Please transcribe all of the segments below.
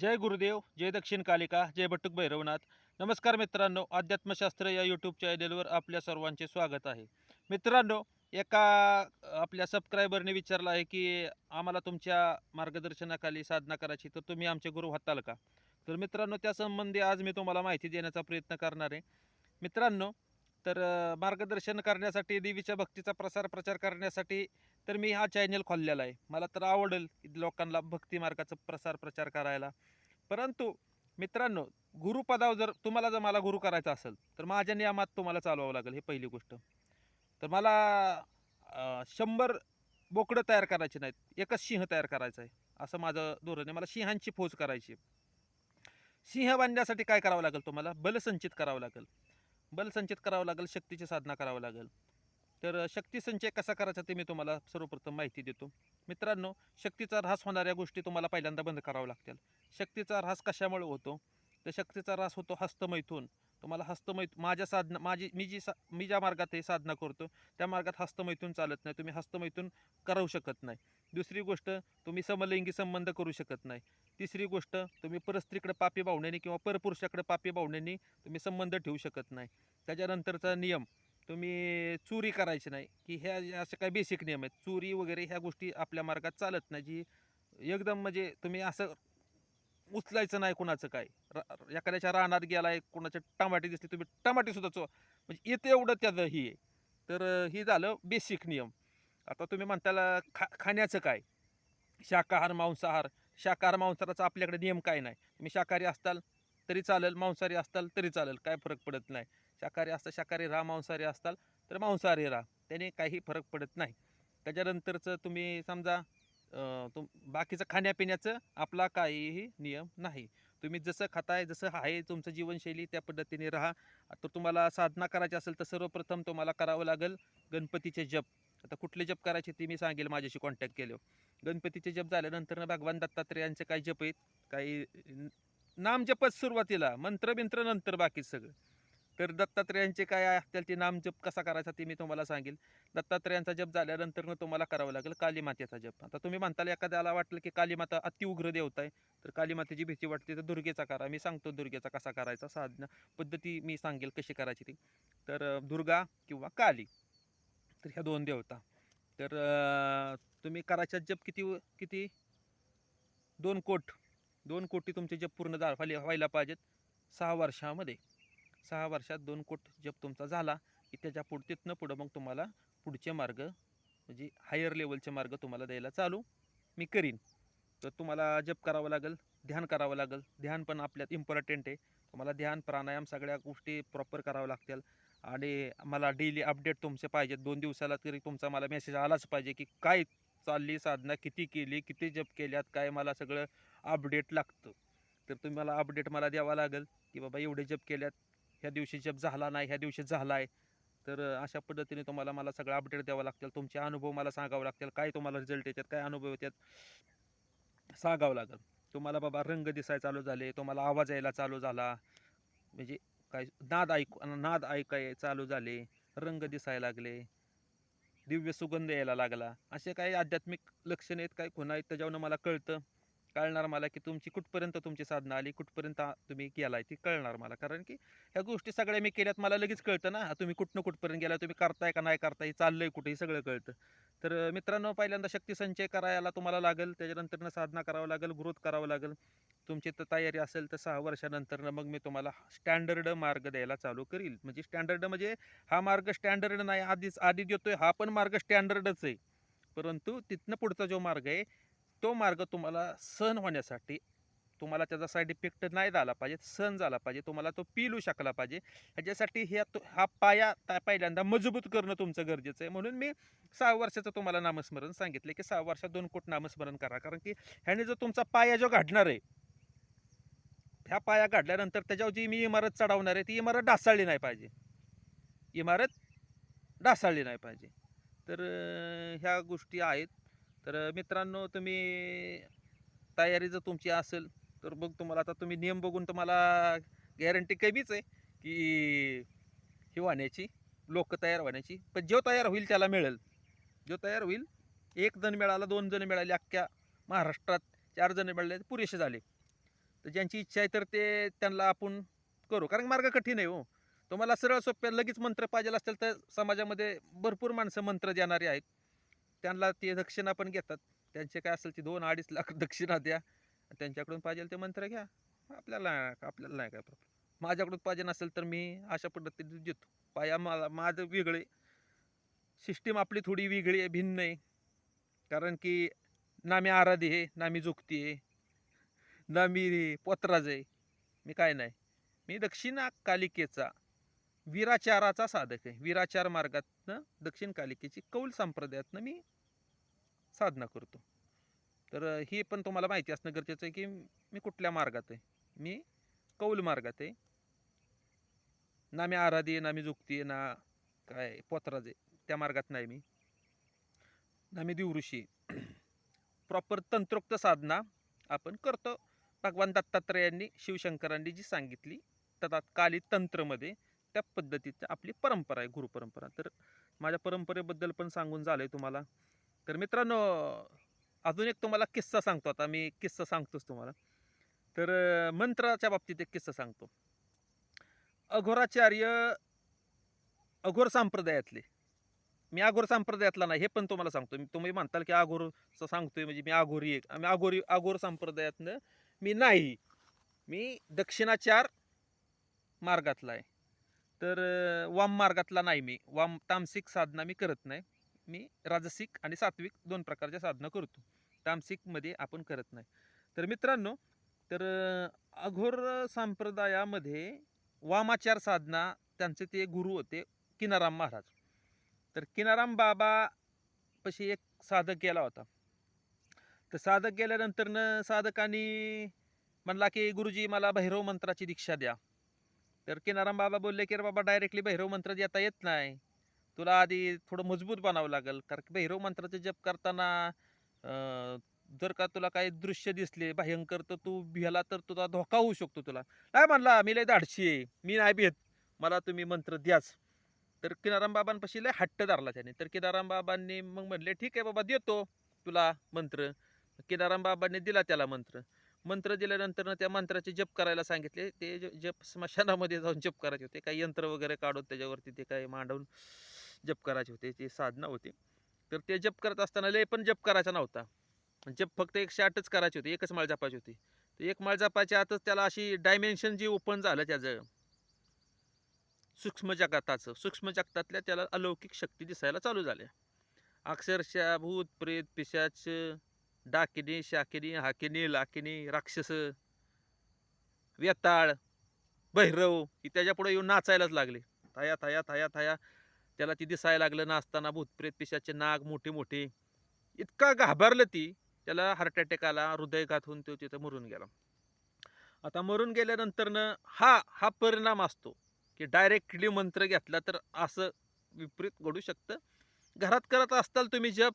जय गुरुदेव जय दक्षिण कालिका जय बटुक भैरवनाथ. नमस्कार मित्रांनो अध्यात्मशास्त्र या यूट्यूब चॅनेलवर आपल्या सर्वांचे स्वागत आहे. मित्रांनो एका आपल्या सबस्क्रायबरने विचारलं आहे की आम्हाला तुमच्या मार्गदर्शनाखाली साधना करायची तर तुम्ही आमचे गुरु होताल का? तर मित्रांनो त्यासंबंधी आज मी तुम्हाला माहिती देण्याचा प्रयत्न करणार आहे. मित्रांनो तर मार्गदर्शन करण्यासाठी देवीच्या भक्तीचा प्रसार प्रचार करण्यासाठी तर मी हा चॅनल खोललेला आहे. मला तर आवडेल लोकांना भक्ती मार्गाचा प्रसार प्रचार करायला. परंतु मित्रांनो गुरुपदावर जर तुम्हाला जर मला गुरु करायचा असेल तर माझ्या नियमात तुम्हाला चालवावं लागेल ही पहिली गोष्ट. तर मला शंभर बोकडं तयार करायची नाहीत एकच सिंह तयार करायचं आहे असं माझं धोरण आहे. मला सिंहांची फौज करायची आहे. सिंह बांधण्यासाठी काय करावं लागेल तुम्हाला? बलसंचित करावं लागेल. बलसंचित करावं लागेल शक्तीची साधना करावं लागेल. तर शक्ती संचय कसा करायचा ते मी तुम्हाला सर्वप्रथम माहिती देतो. मित्रांनो शक्तीचा ऱ्हास होणाऱ्या गोष्टी तुम्हाला पहिल्यांदा बंद कराव्या लागतील. शक्तीचा ऱ्हास कशामुळे होतो? तर शक्तीचा ऱ्हास होतो हस्तमैथून. तुम्हाला हस्तमैथ माझ्या साधना माझी मी जी सा मी ज्या मार्गात हे साधना करतो त्या मार्गात हस्तमैथून चालत नाही. तुम्ही हस्तमैथून करू शकत नाही. दुसरी गोष्ट तुम्ही समलिंगी संबंध करू शकत नाही. तिसरी गोष्ट तुम्ही परस्त्रीकडे पापी भावण्याने किंवा परपुरुषाकडे पापी भावण्याने तुम्ही संबंध ठेवू शकत नाही. त्याच्यानंतरचा नियम तुम्ही चोरी करायची नाही की ह्या ज्या असे काही बेसिक नियम आहेत. चोरी वगैरे ह्या गोष्टी आपल्या मार्गात चालत नाही जी एकदम म्हणजे तुम्ही असं उचलायचं नाही कुणाचं काय. रा एखाद्याच्या रानात आहे कुणाच्या टमाटे दिसले तुम्ही टमाटेसुद्धा चो म्हणजे येतं एवढं त्याचं ही. आहे तर हे ही झालं बेसिक नियम. आता तुम्ही म्हणताला खा खाण्याचं काय? शाकाहार मांसाहार. शाकाहार मांसाहाराचा आपल्याकडे नियम काय नाही. तुम्ही शाकाहारी असताल तरी चालेल मांसाहारी असताल तरी चालेल काय फरक पडत नाही. शाकाहारी असता शाकाहारी राहा मांसाहारी असताल तर मांसाहारी राहा. त्याने काही फरक पडत नाही. त्याच्यानंतरचं तुम्ही समजा तुम बाकीचं खाण्यापिण्याचं आपला काहीही नियम नाही. तुम्ही जसं खाताय जसं आहे तुमचं जीवनशैली त्या पद्धतीने राहा. तर तुम्हाला साधना करायची असेल तर सर्वप्रथम तुम्हाला करावं लागेल गणपतीचे जप. आता कुठले जप करायचे ते मी सांगेल माझ्याशी कॉन्टॅक्ट केले गणपतीचे जप झाल्यानंतर भगवान दत्तात्रेयांचे काही जप आहेत. काही नाम जपत सुरुवातीला मंत्र बिंत्र नंतर बाकी सगळं. तर दत्तात्रेयांचे काय असतील ते नाम जप कसा करायचा ते मी तुम्हाला सांगेल. दत्तात्रेयांचा जप झाल्यानंतर तुम्हाला करावं लागेल कालीमातेचा जप. आता तुम्ही म्हणताल एखाद्याला वाटलं की कालीमाता अतिउग्र देवता आहे तर कालीमातेची भीती वाटते तर दुर्गेचा करा. मी सांगतो दुर्गेचा कसा करायचा साधना पद्धती मी सांगेल कशी करायची ती. तर दुर्गा किंवा काली तर ह्या दोन देवता. तर तुम्ही करायच्या जप किती किती? दोन कोट. दोन कोटी तुमचे जप पूर्ण झा व्हायला पाहिजेत. सहा वर्षामध्ये. सहा वर्षात दोन कोट जप तुमचा झाला की त्याच्या पुढ तिथनं पुढं मग तुम्हाला पुढचे मार्ग म्हणजे हायर लेवलचे मार्ग तुम्हाला द्यायला चालू मी करीन. तर तुम्हाला जप करावं लागेल ध्यान करावं लागेल. ध्यान पण आपल्यात इम्पॉर्टंट आहे. तुम्हाला ध्यान प्राणायाम सगळ्या गोष्टी प्रॉपर करावं लागतील. आणि मला डेली अपडेट तुमचे पाहिजेत दोन दिवसाला तरी तुमचा मला मेसेज आलाच पाहिजे की काय चालली साधना किती केली किती जप केल्यात काय मला सगळं अपडेट लागतं. तर तुम्ही मला अपडेट मला द्यावा लागेल की बाबा एवढे जप केल्यात ह्या दिवशी जप झाला नाही ह्या दिवशी झाला आहे तर अशा पद्धतीने तुम्हाला मला सगळं अपडेट द्यावं लागतील. तुमचे अनुभव मला सांगावं लागतील. काय तुम्हाला रिझल्ट येतात काय अनुभव येतात सांगावं लागेल. तुम्हाला बाबा रंग दिसाय चालू झाले तुम्हाला आवाज यायला चालू झाला. म्हणजे काय नाद ऐकू नाद ऐकाय चालू झाले रंग दिसायला लागले दिव्य सुगंध यायला लागला. असे काही आध्यात्मिक लक्षणे आहेत काय खुणा आहेत त्याच्यावर मला कळतं. कळणार मला की तुमची कुठपर्यंत तुमची साधना आली कुठपर्यंत तुम्ही गेलाय ती कळणार मला. कारण की ह्या गोष्टी सगळ्या मी केल्यात मला लगेच कळतं ना. तुम्ही कुठनं कुठपर्यंत गेला तुम्ही करताय का नाही करताय चाललंय कुठे हे सगळं कळतं. तर मित्रांनो पहिल्यांदा शक्ती संचय करायला तुम्हाला लागेल. त्याच्यानंतरनं साधना करावं लागेल ग्रोथ करावं लागेल. तुमची तर तयारी असेल तर सहा वर्षानंतरनं मग मी तुम्हाला स्टँडर्ड मार्ग द्यायला चालू करील. म्हणजे स्टँडर्ड म्हणजे हा मार्ग स्टँडर्ड नाही आधीच आधी देतोय हा पण मार्ग स्टँडर्डच आहे. परंतु तिथनं पुढचा जो मार्ग आहे तो मार्ग तुम्हाला सहन होण्यासाठी तुम्हाला त्याचा साईड इफेक्ट नाही झाला पाहिजे सहन झाला पाहिजे. तुम्हाला तो पिलू शकला पाहिजे. ह्याच्यासाठी ह्या तो हा पाया त्या पहिल्यांदा मजबूत करणं तुमचं गरजेचं आहे. म्हणून मी सहा वर्षाचं तुम्हाला नामस्मरण सांगितलं की सहा वर्षात दोन कोट नामस्मरण करा. कारण की ह्याने जो तुमचा पाया जो घडणार आहे ह्या पाया काढल्यानंतर त्याच्यावर जी मी इमारत चढवणार आहे ती इमारत ढासाळली नाही पाहिजे. इमारत ढासाळली नाही पाहिजे. तर ह्या गोष्टी आहेत. तर मित्रांनो तुम्ही तयारी जर तुमची असेल तर मग तुम्हाला आता तुम्ही नियम बघून तुम्हाला गॅरंटी कमीच आहे की ही वाहण्याची लोक तयार होण्याची पण जो तयार होईल त्याला मिळेल. जो तयार होईल एक जण मिळाला दोन जण मिळाले अख्ख्या महाराष्ट्रात चार जण मिळाले पुरेसे झाले. तर ज्यांची इच्छा आहे तर ते त्यांना आपण करू. कारण मार्ग कठीण आहे हो. तुम्हाला सरळ सोप्या लगेच मंत्र पाहिजे असेल तर समाजामध्ये भरपूर माणसं मंत्र देणारी आहेत. त्यांना ते दक्षिणा पण घेतात. त्यांचे काय असेल ते दोन अडीच लाख दक्षिणा द्या. त्यांच्याकडून पाहिजे ते मंत्र घ्या. आपल्याला आपल्याला नाही काय प्रॉब्लेम माझ्याकडून पाहिजे नसेल तर मी अशा पद्धतीने देतो. पाया मला माझं वेगळे सिस्टीम आपली थोडी वेगळी आहे भिन्न आहे. कारण की ना मी आराधी आहे ना मी जुकती आहे ना मी पोत्राज आहे. मी काय नाही. मी दक्षिणा कालिकेचा. वीराचाराचा साधक आहे. वीराचार मार्गातनं दक्षिण कालिकेची कौल संप्रदायातनं मी साधना करतो. तर हे पण तुम्हाला माहिती असणं गरजेचं आहे की मी कुठल्या मार्गात आहे? मी कौल मार्गात आहे. ना मी आराधी आहे ना मी झुकती आहे ना काय पोतराज आहे त्या मार्गात नाही मी. ना मी दिवऋषी प्रॉपर तंत्रोक्त साधना आपण करतो. भगवान दत्तात्रयांनी शिवशंकरांनी जी सांगितली तत्काली तंत्रमध्ये त्या पद्धतीची आपली परंपरा आहे गुरुपरंपरा. तर माझ्या परंपरेबद्दल पण सांगून झालं आहे तुम्हाला. तर मित्रांनो अजून एक तुम्हाला किस्सा सांगतो आता. मी किस्सा सांगतोच तुम्हाला. तर मंत्राच्या बाबतीत एक किस्सा सांगतो. अघोराचार्य अघोर संप्रदायातले. मी अघोर संप्रदायातला नाही हे पण तुम्हाला सांगतो. मी तुम्ही म्हणताल की आघोरचं सांगतोय म्हणजे मी अघोरी एक आम्ही अघोरी अघोर संप्रदायातनं मी नाही. मी दक्षिणाचार मार्गातला आहे. तर वाम मार्गातला नाही मी. वाम तामसिक साधना मी करत नाही. मी राजसिक आणि सात्विक दोन प्रकारच्या साधना करतो. तामसिकमध्ये आपण करत नाही. तर मित्रांनो तर अघोर संप्रदायामध्ये वामाचार साधना त्यांचे ते गुरु होते किनाराम महाराज. तर किनाराम बाबा पशी एक साधक गेला होता. तर साधक गेल्यानंतरनं साधकाने म्हणला की गुरुजी मला भैरव मंत्राची दीक्षा द्या. तर किनाराम बाबा बोलले की "अरे बाबा डायरेक्टली भैरव मंत्र देता येत नाही. तुला आधी थोडं मजबूत बनावं लागेल. कारण की भैरव मंत्राचे जप करताना जर का तुला काही दृश्य दिसले भयंकर तर तू भिला तर तुला धोका होऊ शकतो तुला. काय म्हणला मी लय धाडशी आहे. मी नाही भेट मला तुम्ही मंत्र द्याच. तर किनाराम बाबांपाशी लय हट्ट धरला त्याने. तर किनाराम बाबांनी मग म्हणले ठीक आहे बाबा देतो तुला मंत्र. किनाराम बाबांनी दिला त्याला मंत्र. मंत्र दिल्यानंतर त्या मंत्राचे जप करायला सांगितले. ते जप स्मशानामध्ये जाऊन जप करायचे होते. काही यंत्र वगैरे काढून त्याच्यावरती ते काही मांडून जप करायचे होते. ते साधना होती. तर ते जप करत असताना लय पण जप करायचा नव्हता. जप फक्त एकशे आठच करायची होती. एकच माळ जपायची होती. तर एक माळ जपायच्या आतच त्याला अशी डायमेन्शन जी ओपन झालं त्याचं सूक्ष्म जगताचं सूक्ष्म जगतातल्या त्याला अलौकिक शक्ती दिसायला चालू झाल्या. अक्षरशः भूत प्रेत पिशाच डाकिनी शाकिनी हाकिनी लाकिनी राक्षस वेताळ भैरव ही त्याच्यापुढे येऊन नाचायलाच लागले. थाया थाया थाया थाया. त्याला ती दिसायला लागलं नाचताना भूतप्रेत पिशाचे नाग मोठे मोठे. इतका घाबरलं ती त्याला हार्ट अटॅक आला हृदयघात होऊन तो तिथं मरून गेला. आता मरून गेल्यानंतरनं हा हा परिणाम असतो की डायरेक्टली मंत्र घेतला तर असं विपरीत घडू शकतं. घरात करत असताल तुम्ही जप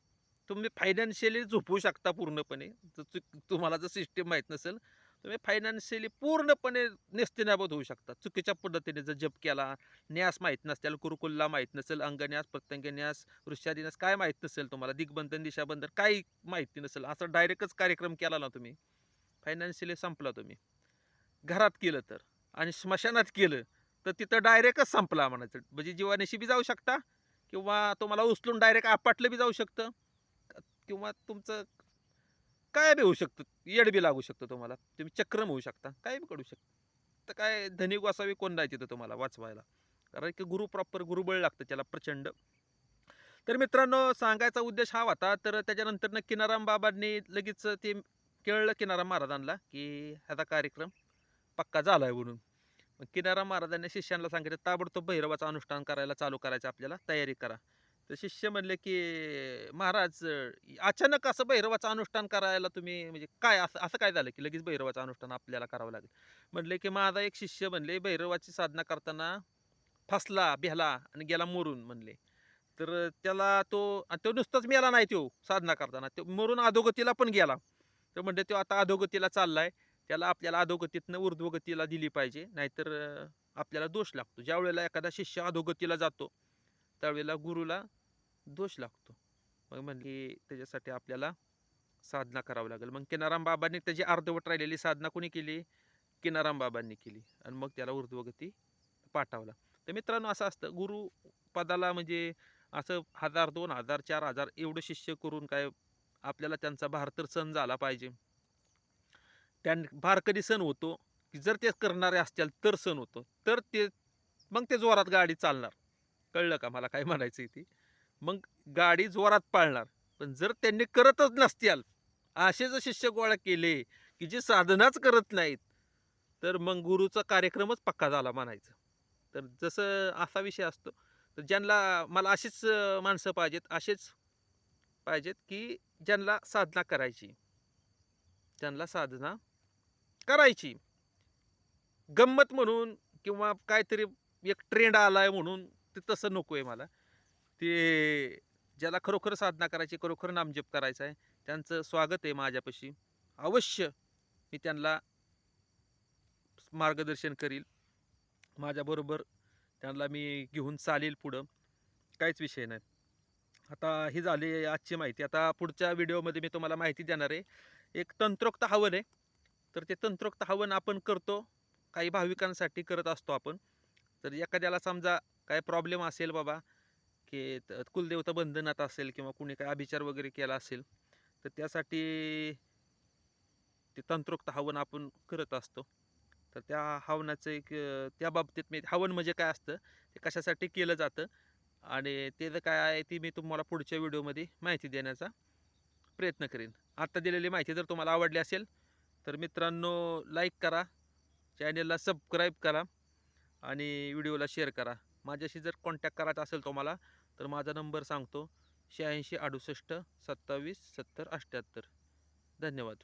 तुम्ही फायनान्शियली झोपू शकता पूर्णपणे. जर चुक तुम्हाला जर सिस्टीम माहीत नसेल तुम्ही फायनान्शियली पूर्णपणे नेस्तिनाबूत होऊ शकता. चुकीच्या पद्धतीने जर जप केला न्यास माहीत नसेल कुरुकुल्ला माहीत नसेल अंगन्यास प्रत्यंगन्यास वृक्षादिन्यास काय माहीत नसेल तुम्हाला दिग्बंधन दिशाबंधन काही माहिती नसेल असं डायरेक्टच कार्यक्रम केला ना तुम्ही फायनान्शियली संपला तुम्ही. घरात केलं तर आणि स्मशानात केलं तर तिथं डायरेक्टच संपला म्हणायचं. म्हणजे जीवानिशी बी जाऊ शकता किंवा तुम्हाला उचलून डायरेक्ट आपटलं बी जाऊ शकतं. किंवा तुमचं काय बी होऊ शकतं येड बी लागू शकतं तुम्हाला. तुम्ही चक्रम होऊ शकता काय बी करू शकता. तर काय धनिक वासावी कोण नाही तिथं तुम्हाला वाचवायला. कारण की गुरु प्रॉपर गुरुबळ लागतं त्याला प्रचंड. तर मित्रांनो सांगायचा उद्देश हा होता तर त्याच्यानंतर किनाराम बाबांनी लगेच ते कळलं किनाराम महाराजांना की ह्याचा कार्यक्रम पक्का झाला आहे म्हणून. मग किनाराम महाराजांनी शिष्यांना सांगितलं ताबडतोब भैरवाचं अनुष्ठान करायला चालू करायचं आपल्याला तयारी करा. तर शिष्य म्हणले की महाराज अचानक असं भैरवाचं अनुष्ठान करायला तुम्ही म्हणजे काय असं असं काय झालं की लगेच भैरवाचं अनुष्ठान आपल्याला करावं लागेल? म्हणले की माझा एक शिष्य म्हणले भैरवाची साधना करताना फसला बेहला आणि गेला मरून म्हणले. तर त्याला तो तो नुसताच मेला नाही तो साधना करताना. तो मरून अधोगतीला पण गेला. तर म्हणले तो आता अधोगतीला चाललाय. त्याला आपल्याला अधोगतीतनं ऊर्ध्वगतीला दिली पाहिजे. नाहीतर आपल्याला दोष लागतो. ज्या वेळेला एखादा शिष्य अधोगतीला जातो त्यावेळेला गुरुला दोष लागतो. मग म्हणजे त्याच्यासाठी आपल्याला साधना करावी लागेल. मग किनाराम बाबांनी त्याची अर्धवट राहिलेली साधना कोणी केली? किनाराम बाबांनी केली. आणि मग त्याला ऊर्ध्वगती पाठवला. तर मित्रांनो असं असतं. गुरु पदाला म्हणजे असं हजार दोन हजार चार हजार एवढं शिष्य करून काय आपल्याला त्यांचा भार तर सण झाला पाहिजे. त्यां भार कधी सण होतो? की जर ते करणारे असतील तर सण होतो. तर ते मग ते जोरात गाडी चालणार. कळलं का मला काय म्हणायचं आहे ती? मग गाडी जोरात पाळणार पण जर त्यांनी करतच नसतील असे जर शिष्य गोळा केले की जे साधनाच करत नाहीत तर मग गुरुचा कार्यक्रमच पक्का झाला म्हणायचं. तर जसं असा विषय असतो तर ज्यांना मला अशीच माणसं पाहिजेत असेच पाहिजेत की ज्यांना साधना करायची ज्यांना साधना करायची. गंमत म्हणून किंवा काहीतरी एक ट्रेंड आलाय म्हणून ते तसं नको आहे मला. ते ज्याला खरोखर साधना करायची खरोखर नामजप करायचा आहे त्यांचं स्वागत आहे माझ्यापाशी. अवश्य मी त्यांना मार्गदर्शन करील. माझ्याबरोबर त्यांना मी घेऊन चालेल पुढं. काहीच विषय नाही. आता ही झाली आजची माहिती. आता पुढच्या व्हिडिओमध्ये मी तुम्हाला माहिती देणार आहे. एक तंत्रोक्त हवन आहे. तर ते तंत्रोक्त हवन आपण करतो काही भाविकांसाठी करत असतो आपण. तर एखाद्याला समजा काय प्रॉब्लेम असेल बाबा की कुलदेवता बंधनात असेल किंवा कुणी काय अभिचार वगैरे केला असेल तर त्यासाठी ते तंत्रोक्त हवन आपण करत असतो. तर त्या हवनाचं एक त्या बाबतीत मी हवन म्हणजे काय असतं ते कशासाठी केलं जातं आणि ते जर काय आहे ती मी तुम्हाला पुढच्या व्हिडिओमध्ये माहिती देण्याचा प्रयत्न करेन. आत्ता दिलेली माहिती जर तुम्हाला आवडली असेल तर मित्रांनो लाईक करा चॅनेलला सबस्क्राईब करा आणि व्हिडिओला शेअर करा. माझ्याशी जर कॉन्टॅक्ट करायचा असेल तुम्हाला तर माझा नंबर सांगतो शहाऐंशी अडुसष्ट सत्तावीस सत्तर अठ्ठ्याहत्तर. धन्यवाद.